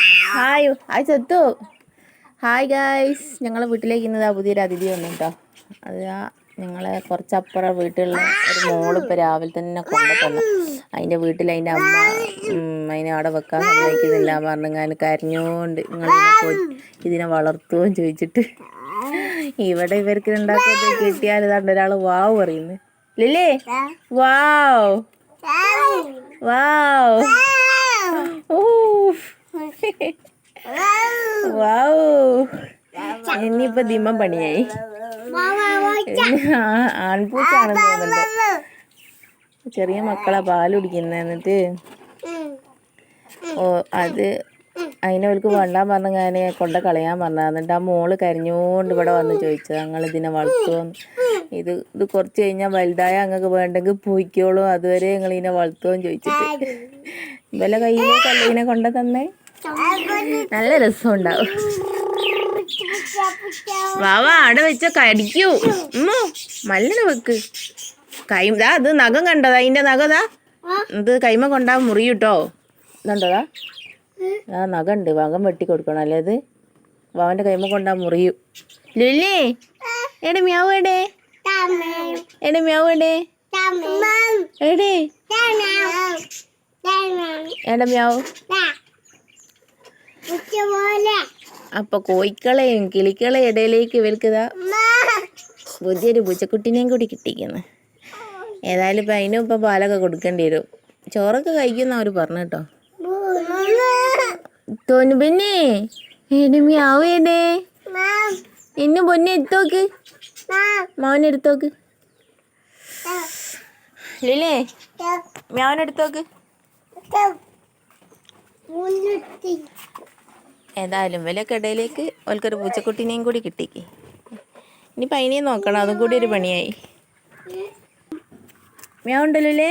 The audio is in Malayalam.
ഹായ് ഹായ് ചെത്തു. ഹായ് ഗായ്സ് ഞങ്ങളെ വീട്ടിലേക്ക് ഇന്നത് പുതിയൊരു അതിഥി വന്നു കേട്ടോ അത് ഞങ്ങളെ കുറച്ചപ്പുറം വീട്ടിലുള്ള ഒരു മോൾ ഇപ്പോൾ രാവിലെ തന്നെ കൊണ്ടുപോകുന്നു അതിന്റെ വീട്ടിൽ അതിന്റെ അമ്മ അതിനെ അവിടെ വെക്കാൻ സമ്മതിക്കുന്നില്ല പറഞ്ഞാൽ കരഞ്ഞോണ്ട് നിങ്ങൾ ഇതിനെ വളർത്തുകയും ചോദിച്ചിട്ട്. ഇവിടെ ഇവർക്ക് ഉണ്ടാക്കുന്നത് കിട്ടിയാൽ ഇതാണ്ട് ഒരാൾ വാവ് പറയുന്നു. ലില്ലേ? വാവ് വാവ് വാവ് ഇനിയിപ്പോ ദിമ പണിയായി. ആൺപൂച്ചാണ് ചെറിയ മക്കളെ പാൽ കുടിക്കുന്ന എന്നിട്ട്. ഓ അത് അതിനെ അവർക്ക് വേണ്ടാൻ പറഞ്ഞ കൊണ്ട കളയാൻ പറഞ്ഞ എന്നിട്ട് ആ മോൾ കരിഞ്ഞോണ്ട് ഇവിടെ വന്ന് ചോദിച്ചത് ഞങ്ങൾ ഇതിനെ വളർത്തുമെന്ന് ഇത് ഇത് കുറച്ച് കഴിഞ്ഞാൽ വലുതായ അങ്ങക്ക് വേണ്ടെങ്കിൽ പോയിക്കോളും. അതുവരെ ഞങ്ങൾ ഇതിനെ വളർത്തുമെന്ന് ചോദിച്ചിട്ട്. ഇവലെ കയ്യിലേക്കല്ല ഇതിനെ കൊണ്ട തന്നേ. നല്ല രസം ഉണ്ടാവും വാവാ അവിടെ വെച്ച കടിക്കൂ. ഉമ്മോ മല്ലന വെക്ക്. കൈ ദാ അത് നഖം കണ്ടതാ അതിന്റെ നഖതാ ഇത് കൈമ കൊണ്ടാ മുറിയൂട്ടോ. ഇതുണ്ടതാ. ആ നഖം ഉണ്ട് വെട്ടി കൊടുക്കണം അല്ലേ അത് വാവന്റെ കൈമ കൊണ്ടാ മുറിയൂ. ലുല്ലേ എടെ മ്യാവ് എടേ എടെ മ്യാവ് എടേ എടേ എടെ മ്യാവ്? അപ്പൊ കോയിക്കളെയും കിളിക്കളെയും ഇടയിലേക്ക് ഇവർക്കിതാ പുതിയൊരു പൂച്ചക്കുട്ടിനെയും കൂടി കിട്ടിക്കുന്നു ഏതായാലും ഇപ്പം അതിനും ഇപ്പം പാലൊക്കെ കൊടുക്കേണ്ടി വരും. ചോറൊക്കെ കഴിക്കുന്ന അവർ പറഞ്ഞു കേട്ടോ. തോന്നു പിന്നെ. എടിമിയാവേടേ ഇന്നു പൊന്നെ എടുത്തോക്ക്. മോനെ എടുത്തോക്ക്. ലില്ലേ മാവനെ എടുത്തോക്ക്. ഏതായാലും വില കടയിലേക്ക് ഓൽക്കൊരു പൂച്ചക്കുട്ടിനെയും കൂടി കിട്ടിക്ക്. ഇനി അതിനെയും നോക്കണം അതും കൂടി ഒരു പണിയായി. മ്യാവുണ്ടല്ലോ അല്ലേ